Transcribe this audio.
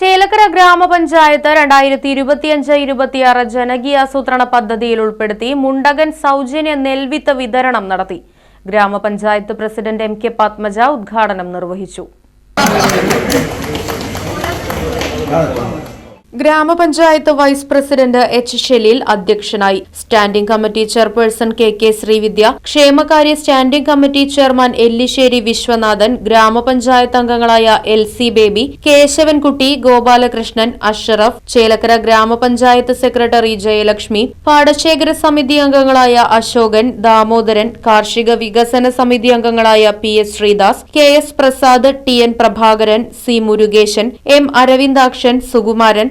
Chelakkara ഗ്രാമപഞ്ചായത്ത് രണ്ടായിരത്തി ഇരുപത്തിയഞ്ച് ഇരുപത്തിയാറ് ജനകീയാസൂത്രണ പദ്ധതിയിൽ ഉൾപ്പെടുത്തി മുണ്ടകൻ സൗജന്യ നെൽവിത്ത് വിതരണം നടത്തി. ഗ്രാമപഞ്ചായത്ത് പ്രസിഡന്റ് എം കെ പത്മജ ഉദ്ഘാടനം നിർവഹിച്ചു. ഗ്രാമപഞ്ചായത്ത് വൈസ് പ്രസിഡന്റ് എച്ച് ഷെലീൽ അധ്യക്ഷനായി. Standing committee chairperson K K Srividya ക്ഷേമകാര്യ standing committee chairman Ellissery Viswanathan ഗ്രാമപഞ്ചായത്ത് അംഗങ്ങളായ എൽ സി ബേബി കേശവൻകുട്ടി ഗോപാലകൃഷ്ണൻ അഷറഫ് ചേലക്കര ഗ്രാമപഞ്ചായത്ത് സെക്രട്ടറി ജയലക്ഷ്മി പാടശേഖര സമിതി അംഗങ്ങളായ അശോകൻ ദാമോദരൻ കാർഷിക വികസന സമിതി അംഗങ്ങളായ P S Sreedas K S Prasad T N Prabhakaran C Murukesan M Aravindakshan Sukumaran